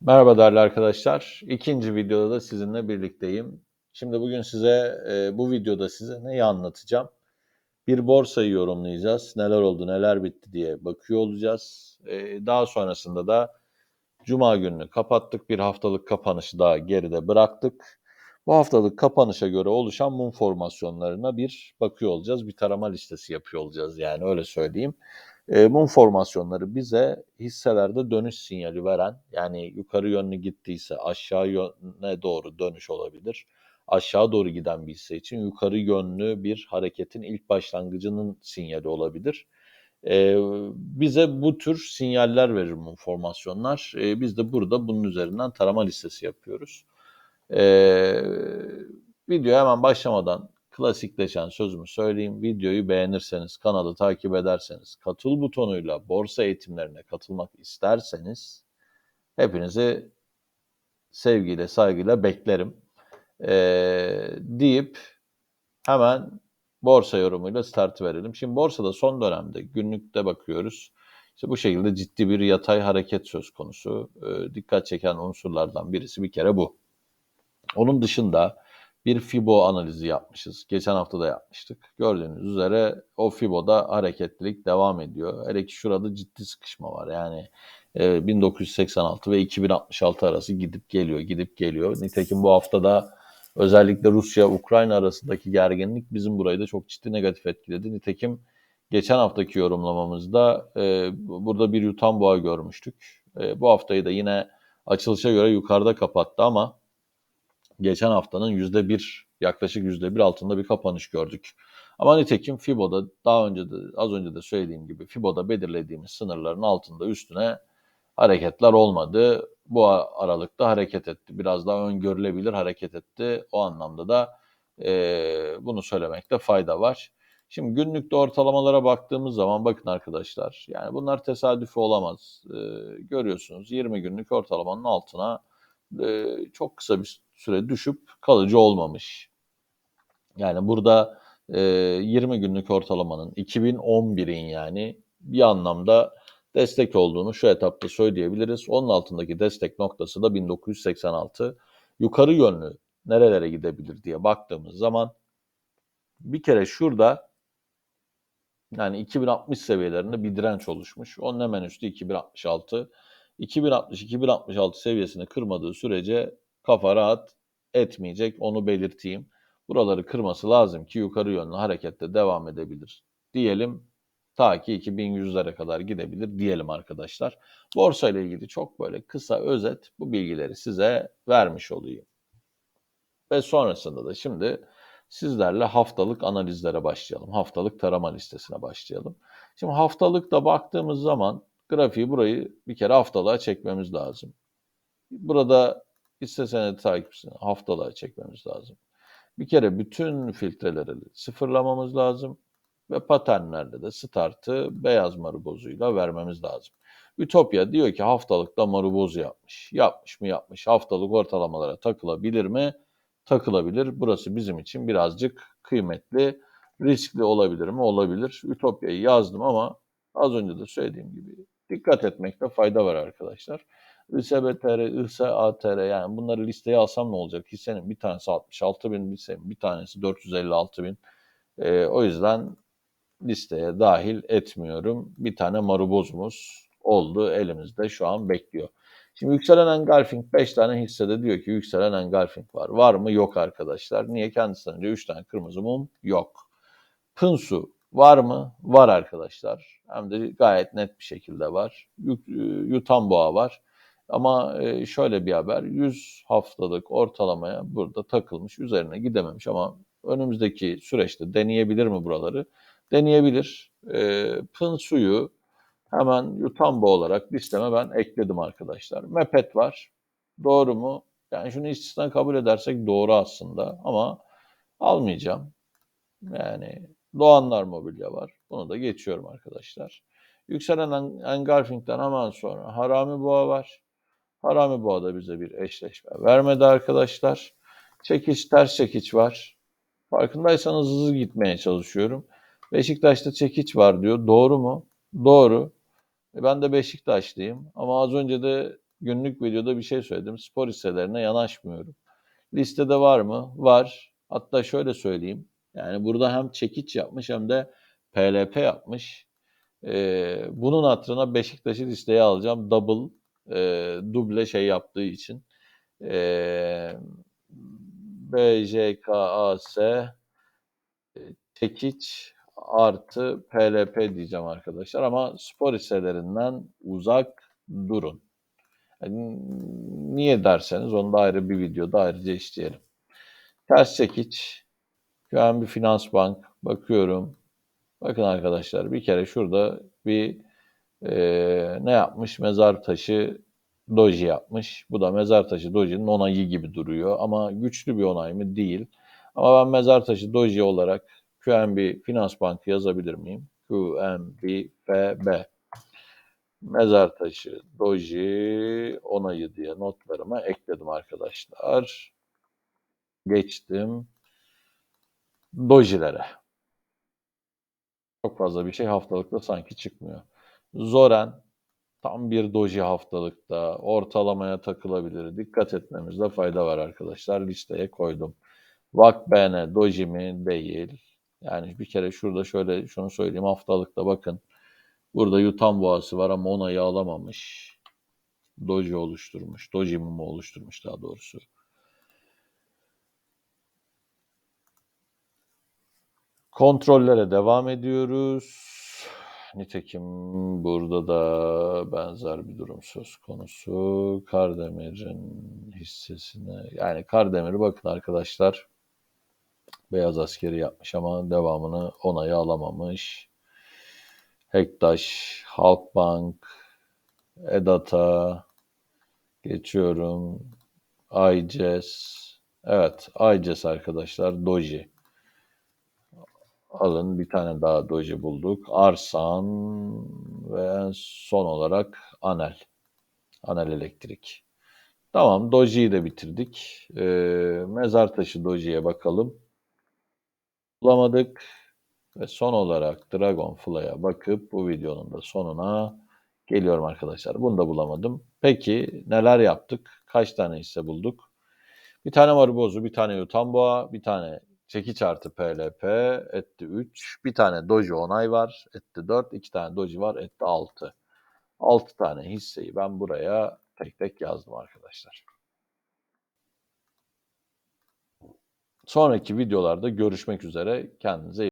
Merhaba değerli arkadaşlar. İkinci videoda da sizinle birlikteyim. Şimdi bugün size e, bu videoda size neyi anlatacağım? Bir borsayı yorumlayacağız. Neler oldu, neler bitti diye bakıyor olacağız. E, daha sonrasında da Cuma gününü kapattık. Bir haftalık kapanışı daha geride bıraktık. Bu haftalık kapanışa göre oluşan mum formasyonlarına bir bakıyor olacağız. Bir tarama listesi yapıyor olacağız yani öyle söyleyeyim. E, mum formasyonları bize hisselerde dönüş sinyali veren yani yukarı yönlü gittiyse aşağı yöne doğru dönüş olabilir. Aşağı doğru giden bir hisse için yukarı yönlü bir hareketin ilk başlangıcının sinyali olabilir. E, bize bu tür sinyaller verir mum formasyonlar. E, biz de burada bunun üzerinden tarama listesi yapıyoruz. E, videoya hemen başlamadan klasikleşen sözümü söyleyeyim. Videoyu beğenirseniz, kanalı takip ederseniz, katıl butonuyla borsa eğitimlerine katılmak isterseniz hepinizi sevgiyle, saygıyla beklerim. Ee, deyip hemen borsa yorumuyla start verelim. Şimdi borsada son dönemde günlükte bakıyoruz. İşte bu şekilde ciddi bir yatay hareket söz konusu. Ee, dikkat çeken unsurlardan birisi bir kere bu. Onun dışında bir FIBO analizi yapmışız. Geçen hafta da yapmıştık. Gördüğünüz üzere o FIBO'da hareketlilik devam ediyor. Hele ki şurada ciddi sıkışma var. Yani e, 1986 ve 2066 arası gidip geliyor, gidip geliyor. Nitekim bu haftada özellikle Rusya-Ukrayna arasındaki gerginlik bizim burayı da çok ciddi negatif etkiledi. Nitekim geçen haftaki yorumlamamızda e, burada bir yutan boğa görmüştük. E, bu haftayı da yine açılışa göre yukarıda kapattı ama geçen haftanın yüzde bir yaklaşık yüzde bir altında bir kapanış gördük. Ama nitekim FIBO'da daha önce de az önce de söylediğim gibi FIBO'da belirlediğimiz sınırların altında üstüne hareketler olmadı. Bu aralıkta hareket etti. Biraz daha öngörülebilir hareket etti. O anlamda da e, bunu söylemekte fayda var. Şimdi günlükte ortalamalara baktığımız zaman bakın arkadaşlar yani bunlar tesadüfi olamaz. E, görüyorsunuz 20 günlük ortalamanın altına e, çok kısa bir süre düşüp kalıcı olmamış. Yani burada e, 20 günlük ortalamanın 2011'in yani bir anlamda destek olduğunu şu etapta söyleyebiliriz. Onun altındaki destek noktası da 1986. Yukarı yönlü nerelere gidebilir diye baktığımız zaman bir kere şurada yani 2060 seviyelerinde bir direnç oluşmuş. Onun hemen üstü 2066. 2060-2066 seviyesini kırmadığı sürece kafa rahat etmeyecek onu belirteyim. Buraları kırması lazım ki yukarı yönlü harekette devam edebilir. Diyelim ta ki 2100'lere kadar gidebilir diyelim arkadaşlar. Borsa ile ilgili çok böyle kısa özet bu bilgileri size vermiş olayım. Ve sonrasında da şimdi sizlerle haftalık analizlere başlayalım. Haftalık tarama listesine başlayalım. Şimdi haftalıkta baktığımız zaman grafiği burayı bir kere haftalığa çekmemiz lazım. Burada hisse takipçisini haftalığa çekmemiz lazım. Bir kere bütün filtreleri sıfırlamamız lazım ve paternlerde de startı beyaz marubozuyla vermemiz lazım. Ütopya diyor ki haftalıkta marubozu yapmış. Yapmış mı yapmış. Haftalık ortalamalara takılabilir mi? Takılabilir. Burası bizim için birazcık kıymetli. Riskli olabilir mi? Olabilir. Ütopya'yı yazdım ama az önce de söylediğim gibi dikkat etmekte fayda var arkadaşlar. ISBTR, ISATR yani bunları listeye alsam ne olacak? Hissenin bir tanesi 66 bin, hissenin bir tanesi 456 bin. E, o yüzden listeye dahil etmiyorum. Bir tane marubozumuz oldu elimizde şu an bekliyor. Şimdi yükselen engulfing 5 tane hissede diyor ki yükselen engulfing var. Var mı? Yok arkadaşlar. Niye? Kendisinden önce 3 tane kırmızı mum yok. Pınsu var mı? Var arkadaşlar. Hem de gayet net bir şekilde var. Yutan boğa var. Ama e, şöyle bir haber 100 haftalık ortalamaya burada takılmış üzerine gidememiş ama önümüzdeki süreçte deneyebilir mi buraları? Deneyebilir. E, pın suyu hemen Yutambo olarak listeme ben ekledim arkadaşlar. Mepet var. Doğru mu? Yani şunu istisna kabul edersek doğru aslında ama almayacağım. Yani Doğanlar Mobilya var. Bunu da geçiyorum arkadaşlar. Yükselen Engulfing'den hemen sonra Harami Boğa var. Harami Boğa'da bize bir eşleşme vermedi arkadaşlar. Çekiç, ters çekiç var. Farkındaysanız hızlı gitmeye çalışıyorum. Beşiktaş'ta çekiç var diyor. Doğru mu? Doğru. E ben de Beşiktaşlıyım. Ama az önce de günlük videoda bir şey söyledim. Spor hisselerine yanaşmıyorum. Listede var mı? Var. Hatta şöyle söyleyeyim. Yani burada hem çekiç yapmış hem de PLP yapmış. Ee, bunun hatırına Beşiktaş'ı listeye alacağım. Double, e, duble şey yaptığı için. Ee, BJKAS e, çekiç artı PLP diyeceğim arkadaşlar ama spor hisselerinden uzak durun. Yani niye derseniz onu da ayrı bir videoda ayrıca işleyelim. Ters çekiç. Şu an bir finans bank. Bakıyorum. Bakın arkadaşlar bir kere şurada bir e, ne yapmış? Mezar taşı doji yapmış. Bu da mezar taşı dojinin onayı gibi duruyor. Ama güçlü bir onay mı? Değil. Ama ben mezar taşı doji olarak QNB Finans Bank'ı yazabilir miyim? QNB FB. Mezar taşı doji onayı diye notlarıma ekledim arkadaşlar. Geçtim dojilere. Çok fazla bir şey haftalıkta sanki çıkmıyor. Zoren tam bir doji haftalıkta ortalamaya takılabilir. Dikkat etmemizde fayda var arkadaşlar. Listeye koydum. Vakbene doji mi? Değil. Yani bir kere şurada şöyle şunu söyleyeyim. Haftalıkta bakın. Burada yutan boğası var ama onayı alamamış. Doji oluşturmuş. Doji mumu oluşturmuş daha doğrusu. Kontrollere devam ediyoruz. Nitekim burada da benzer bir durum söz konusu. Kardemir'in hissesine yani Kardemir bakın arkadaşlar beyaz askeri yapmış ama devamını onayı alamamış. Hektaş, Halkbank, Edata geçiyorum. Ayces. Evet, Ayces arkadaşlar. Doji. Alın bir tane daha doji bulduk. Arsan ve son olarak Anel. Anel Elektrik. Tamam dojiyi de bitirdik. Ee, mezar taşı dojiye bakalım. Bulamadık. Ve son olarak Dragonfly'a bakıp bu videonun da sonuna geliyorum arkadaşlar. Bunu da bulamadım. Peki neler yaptık? Kaç tane hisse bulduk? Bir tane Maribozu, bir tane Yutamboğa, bir tane Çekiç artı PLP etti 3. Bir tane Doji onay var etti 4. İki tane Doji var etti 6. 6 tane hisseyi ben buraya tek tek yazdım arkadaşlar. Sonraki videolarda görüşmek üzere. Kendinize iyi